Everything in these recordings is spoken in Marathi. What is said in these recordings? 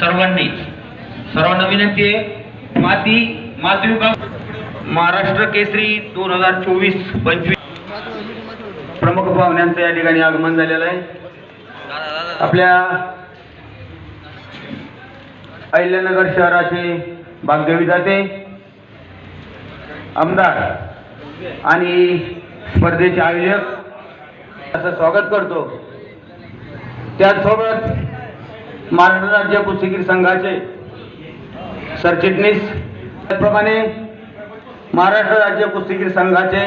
सर्वांनी सर्वांना विनंती आहे. माती माती महाराष्ट्र केसरी दोन हजार चोवीस पंचवीस. प्रमुख पाहुण्यांचं या ठिकाणी आगमन झालेलं आहे. आपल्या अहिल्यानगर शहराचे भाग्यवी जाते आमदार आणि स्पर्धेचे आयोजक असं स्वागत करतो. त्याचसोबत महाराष्ट्र राज्य कुस्तीगीर संघाचे सरचिटणीस. त्याचप्रमाणे महाराष्ट्र राज्य कुस्तीगीर संघाचे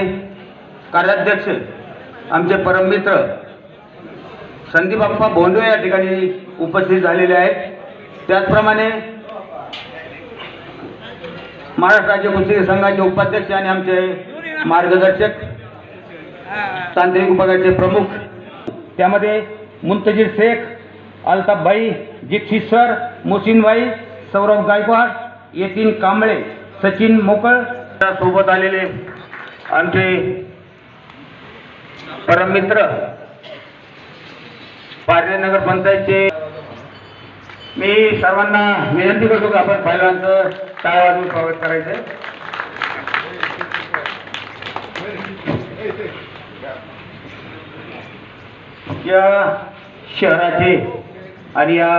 कार्याध्यक्ष आमचे परममित्र संदीबाप्पा भोंडवे या ठिकाणी उपस्थित झालेले आहेत. त्याचप्रमाणे महाराष्ट्र राज्य कुस्तीगीर संघाचे उपाध्यक्ष आणि आमचे मार्गदर्शक तांत्रिक विभागाचे प्रमुख. त्यामध्ये मुंतजीर शेख अल्ताफभाई दीक्षित सर मोसिनभाई सौरभ गायकवाड यतीन कांबळे सचिन मोकळ. सोबत आलेले आमचे परममित्र पारले नगर पंचायतचे. मी सर्वांना विनंती करतो की आपण पहिल्यांचं काय वाजून स्वागत करायचं. या शहराचे आणि या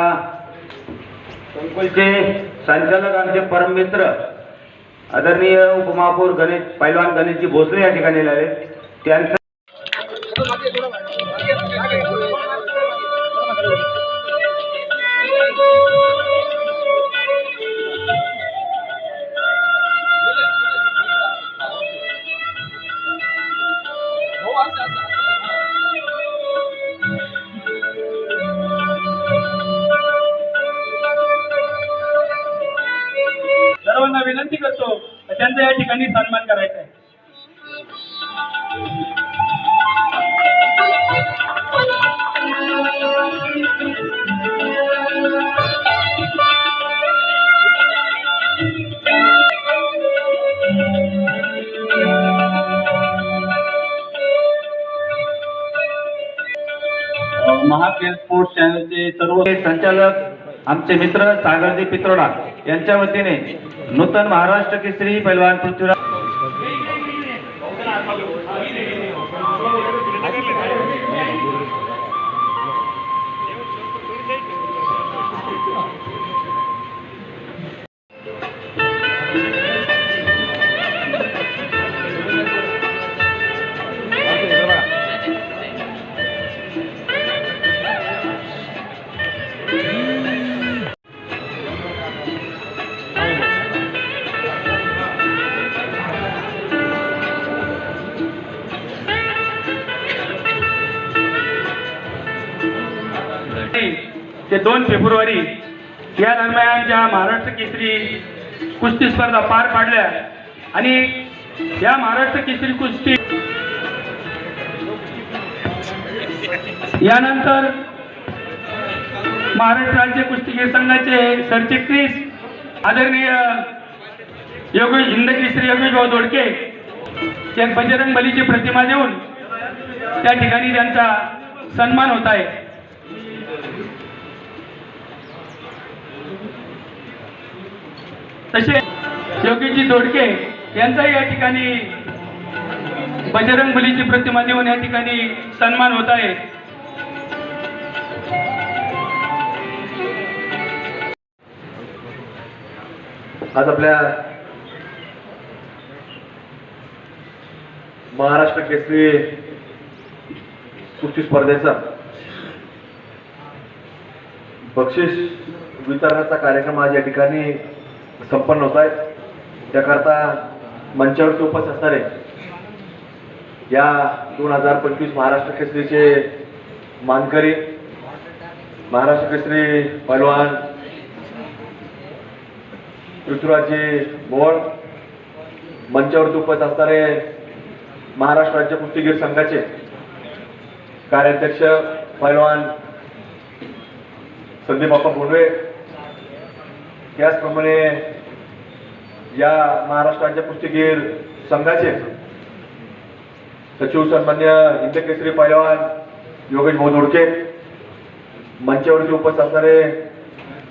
संकुलचे संचालक आमचे परममित्र आदरणीय उपमहापौर गणेश पैलवान गणेशजी भोसले या ठिकाणी आले त्यांचा विनंती करतो त्यांचा या ठिकाणी सन्मान करायचा आहे. महाकेल स्पोर्ट्स चॅनलचे सर्व संचालक आमचे मित्र सागरजी पित्रोडा यांच्या वतीने नूतन महाराष्ट्र केसरी पैलवान पृथ्वीराज दोन फेब्रुवारी या दरम्यान ज्या महाराष्ट्र केसरी कुस्ती स्पर्धा पार पाडल्या आणि या महाराष्ट्र केसरी कुस्ती यानंतर महाराष्ट्र राज्य कुस्तीगीर संघाचे सरचिटणीस आदरणीय योगेश हिंदकेसरी श्री योगेशभाऊ दोडके एक बजरंग बलीची प्रतिमा देऊन त्या ठिकाणी त्यांचा सन्मान होत आहे. तसे योगीजी दोडके यांचाही या ठिकाणी बजरंग मुलीची प्रतिमा देऊन या ठिकाणी सन्मान होत आहे. आज आपल्या महाराष्ट्र केसरी कुस्ती स्पर्धेचा बक्षीस वितरणाचा कार्यक्रम आज या ठिकाणी संपन्न होत आहेत. त्याकरता मंचावरचे उपस्थित असणारे या दोन हजार पंचवीस महाराष्ट्र केसरीचे मानकरी महाराष्ट्र केसरी पैलवान पृथ्वीराजजी मोहोळ मंचावरती उपस्थित असणारे महाराष्ट्र राज्य कुस्तीगीर संघाचे कार्याध्यक्ष पैलवान संदीप बाप्पा भोंडवे त्याचप्रमाणे या महाराष्ट्र राज्य कुस्तीगीर संघाचे सचिव सन्मान्य हिंदकेसरी पैलवान योगेश भाऊ दोडके मंचावरती उपस्थित असणारे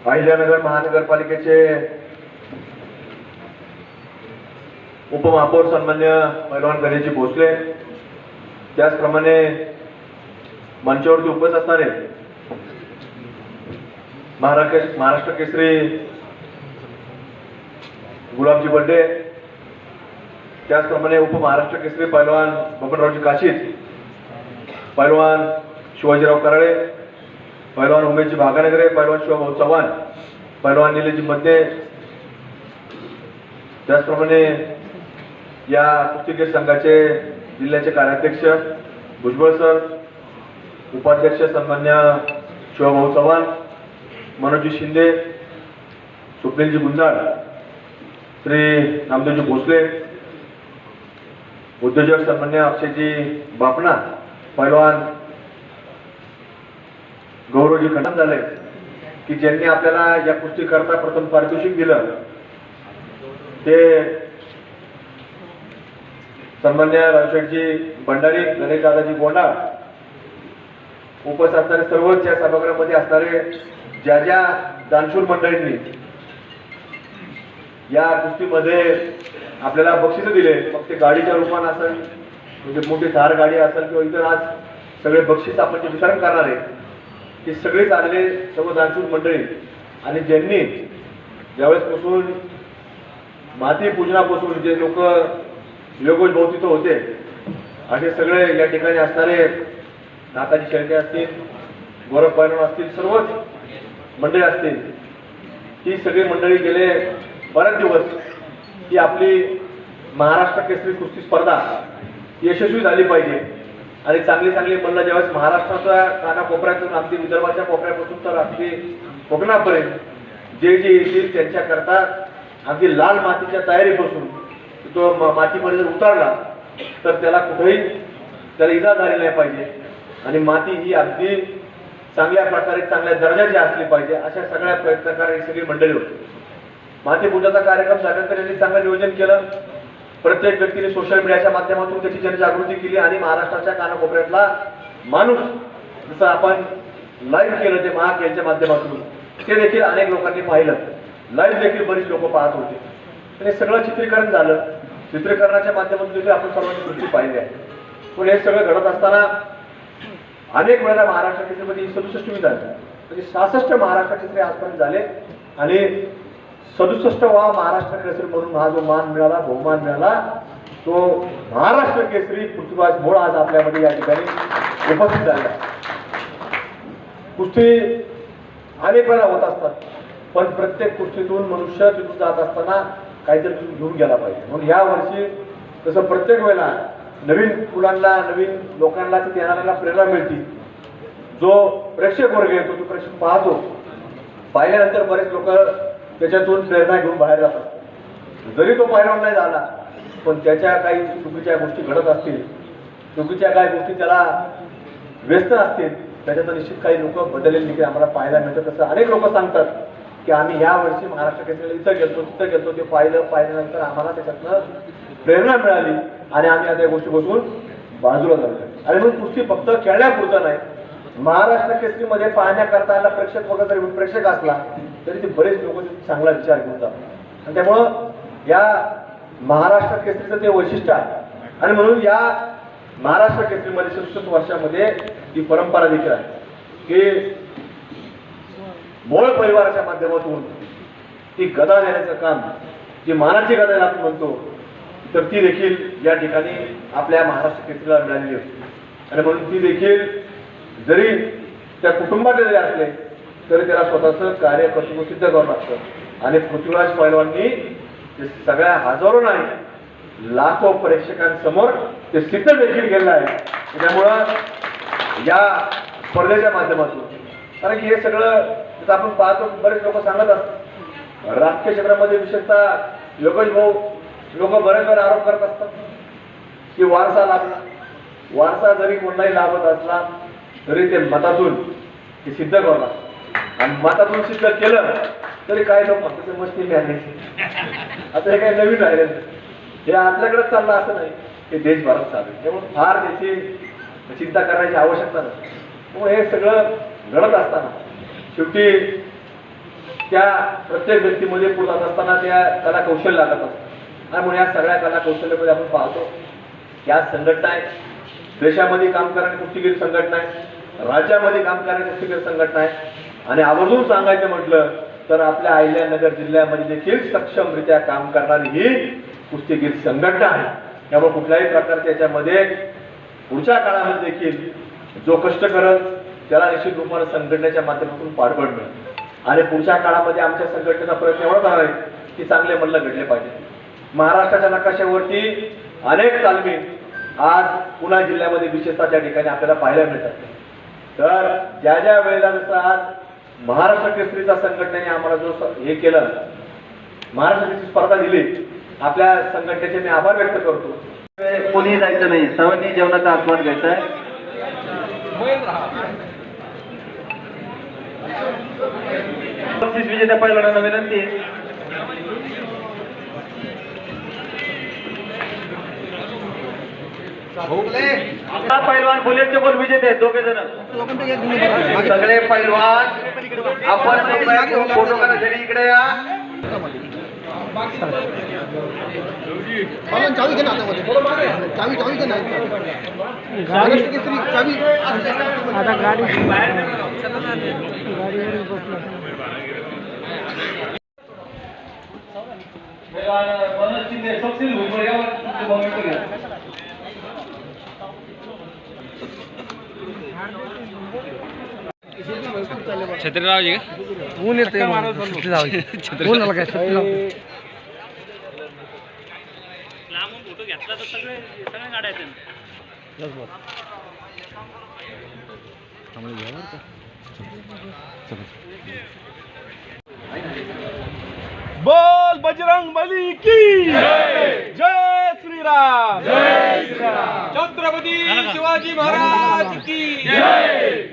अहिल्यानगर महानगरपालिकेचे उपमहापौर सन्मान्य पैलवान गणेशजी भोसले त्याचप्रमाणे मंचावरती उपस्थित असणारे महाराष्ट्र महाराष्ट्र केसरी गुलाबजी बड्डे त्याचप्रमाणे उपमहाराष्ट्र केसरी पैलवान बबनरावजी काशीद पैलवान शिवाजीराव कराळे पैलवान उमेशजी भागानगरे पैलवान शिवाभाऊ चव्हाण पैलवान निलेशजी मध्ये त्याचप्रमाणे या कुस्तीगीर संघाचे जिल्ह्याचे कार्याध्यक्ष भुजबळ सर उपाध्यक्ष सन्मान्य शिवाभाऊ चव्हाण मनोजी शिंदे स्वप्नीलजी गुंजाळ श्री रामदेवजी भोसले उद्योजक सन्मान्य अक्षयजी बापणा पैलवान गौरवजी खंडन झाले की ज्यांनी आपल्याला या कुस्ती करता प्रथम पारितोषिक दिलं. ते सन्मान्य रावशेठजी भंडारी गणेश दादाजी गोंडा उपस्थित असणारे सर्वच या सभागृहामध्ये असणारे ज्या ज्या दानशूर मंडळींनी या कुस्तीमध्ये आपल्याला बक्षिसं दिले. मग ते गाडीच्या रूपानं असेल म्हणजे मोठी धार गाडी असेल किंवा इतर आज सगळे बक्षीस आपण जे वितरण करणार आहे ते सगळेच आलेले सर्व दानशूर मंडळी. आणि ज्यांनी ज्यावेळेसपासून माती पूजनापासून जे लोक योगोज भोवतीत होते असे सगळे या ठिकाणी असणारे नाताजी शेळके असतील गौरव पैलवान असतील सर्वच मंडळी असतील ही सगळी मंडळी गेले बरेच दिवस ही आपली महाराष्ट्र केसरी कुस्ती स्पर्धा यशस्वी झाली पाहिजे. आणि चांगली चांगली म्हणलं ज्यावेळेस महाराष्ट्राच्या कानाकोपऱ्यातून अगदी विदर्भाच्या कोपऱ्यापासून तर अगदी कोकणापर्यंत जे जे येतील त्यांच्याकरता अगदी लाल मातीच्या तयारीपासून तो म- मातीमध्ये जर उतरला तर त्याला कुठेही त्याला इजा झाली नाही पाहिजे. आणि माती ही अगदी चांगल्या प्रकारे चांगल्या दर्जाची असली पाहिजे अशा सगळ्या प्रयत्नकार ही सगळी मंडळी होती. महातेपूजाचा कार्यक्रम झाल्यानंतर यांनी चांगलं नियोजन केलं. प्रत्येक व्यक्तीने सोशल मीडियाच्या माध्यमातून त्याची जनजागृती केली आणि महाराष्ट्राच्या कानाकोपऱ्यातला माणूस जसं आपण लाईव्ह केलं ते महाखेळच्या माध्यमातून ते देखील अनेक लोकांनी पाहिलं. लाईव्ह देखील बरीच लोक पाहत होते. तर हे सगळं चित्रीकरण झालं. चित्रीकरणाच्या माध्यमातून देखील आपण समजवृत्ती पाहिली आहे. पण हे सगळं घडत असताना अनेक वेळेला महाराष्ट्र केसरीमध्ये सदुसष्टमी झाली म्हणजे सहासष्ट महाराष्ट्र चित्रे आजपर्यंत झाले आणि सदुसष्ट वा महाराष्ट्र केसरी म्हणून हा जो मान मिळाला बहुमान मिळाला तो महाराष्ट्र केसरी पृथ्वीराज मोळ आज आपल्यामध्ये या ठिकाणी उपस्थित झाला कुस्ती अनेक वेळा होत असतात पण प्रत्येक कुस्तीतून मनुष्य तिथून जात असताना काहीतरी तिथून घेऊन गेला पाहिजे. म्हणून या वर्षी तसं प्रत्येक वेळेला नवीन मुलांना नवीन लोकांना तिथे येणाऱ्याला प्रेरणा मिळते. जो प्रेक्षक वर्ग येतो तो प्रेक्षक पाहतो. पाहिल्यानंतर बरेच लोक त्याच्यातून प्रेरणा घेऊन बाहेर जातात जरी तो पैलवान नाही झाला पण त्याच्या काही चुकीच्या गोष्टी घडत असतील चुकीच्या काही गोष्टी त्याला व्यस्त असतील त्याच्यात निश्चित काही लोक बदललेली देखील आम्हाला पाहायला मिळतं तसं अनेक लोक सांगतात की आम्ही या वर्षी महाराष्ट्र केसरीला इथं गेलतो तिथं गेलतो. ते पाहिलं पाहिल्यानंतर आम्हाला त्याच्यातनं प्रेरणा मिळाली आणि आम्ही आता या गोष्टी बसून बाजूला झालो आणि म्हणून कुस्ती फक्त खेळण्यापुरतं नाही. महाराष्ट्र केसरीमध्ये पाहण्याकरता आला प्रेक्षक वगैरे प्रेक्षक असला तरी ते बरेच लोक चांगला विचार घेऊन जातात. आणि त्यामुळं या महाराष्ट्र केसरीचं ते वैशिष्ट्य आहे. आणि म्हणून या महाराष्ट्र केसरीमध्ये सदुसष्ट वर्षामध्ये ही परंपरा देखील आहे. की मोळ परिवाराच्या माध्यमातून ती गदा देण्याचं काम जी मानाची गदा आपण म्हणतो तर ती देखील या ठिकाणी आपल्या महाराष्ट्र केसरीला मिळालेली होती आणि म्हणून ती देखील जरी त्या कुटुंबाकडे जरी असले तरी त्याला स्वतःचं कार्य कर्तृत्व सिद्ध करावं लागतं आणि पृथ्वीराज पैलवांनी ते सगळ्या हजारो नाही लाखो प्रेक्षकांसमोर ते सिद्ध देखील केलेलं आहे. त्यामुळं या स्पर्धेच्या माध्यमातून कारण की हे सगळं आता आपण पाहतो बरेच लोक सांगत असतात. राजकीय क्षेत्रामध्ये विशेषतः योगेश भाऊ लोक बरेच वेळा आरोप करत असतात की वारसा लाभला वारसा जरी कोणालाही लाभत असला तरी ते मतातून ते सिद्ध करणार आणि मतातून सिद्ध केलं तरी काय लोक म्हणतात मस्ती मिळाली आता हे काही नवीन राहिले हे आपल्याकडे चाललं असं नाही. हे देशभरात चालू आहे. त्यामुळे फार त्याची चिंता करण्याची आवश्यकता नाही. त्यामुळे हे सगळं घडत असताना शेवटी त्या प्रत्येक व्यक्तीमध्ये पुढे जात असताना त्या कला कौशल्य लागत असतं. आणि म्हणून या सगळ्या कला कौशल्यामध्ये आपण पाहतो या संघटना आहेत देशामध्ये काम करणारी कुस्तीगीर संघटना आहे. राज्यामध्ये काम करणारी कुस्तीगीर संघटना आहे. आणि आवर्जून सांगायचं म्हटलं तर आपल्या अहिल्यानगर जिल्ह्यामध्ये देखील सक्षमरित्या काम करणारी ही कुस्तीगीर संघटना आहे. त्यामुळे कुठल्याही प्रकारच्या याच्यामध्ये पुढच्या काळामध्ये देखील जो कष्ट करत त्याला निश्चित रूपाने संघटनेच्या माध्यमातून पाठबळ मिळेल. आणि पुढच्या काळामध्ये आमच्या संघटनेचा प्रयत्न एवढा आहे की चांगले मल्ल घडले पाहिजे. महाराष्ट्राच्या नकाशावरती अनेक तालमी आज पुणे जिल्ह्यामध्ये विशेषतः त्या ठिकाणी आपल्याला पाहायला मिळतात. तर ज्या ज्या वेळेला जसं आज महाराष्ट्र केसरीचा संघटनेने आम्हाला जो हे केलं महाराष्ट्राची स्पर्धा दिली आपल्या संघटनेचे मी आभार व्यक्त करतो. कोणीही जायचं नाही. सर्वांनी जेवणाचा आस्वाद घ्यायचा आहे. विजेत्या पैलवानांना विनंती पैलवान बुलेटचे कोण विजेते दोघे जण सगळे पैलवान आपण फ़ोटो इकडे या चावी घे ना चावी चावी घे ना महाराष्ट्र केसरी चावी आता गाडी। ऊन येते ऊन काय? छत्री लाव. बोल बजरंग बली की जय श्री राम जय श्री राम छत्रपती शिवाजी महाराज की तुम्ही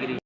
¿Qué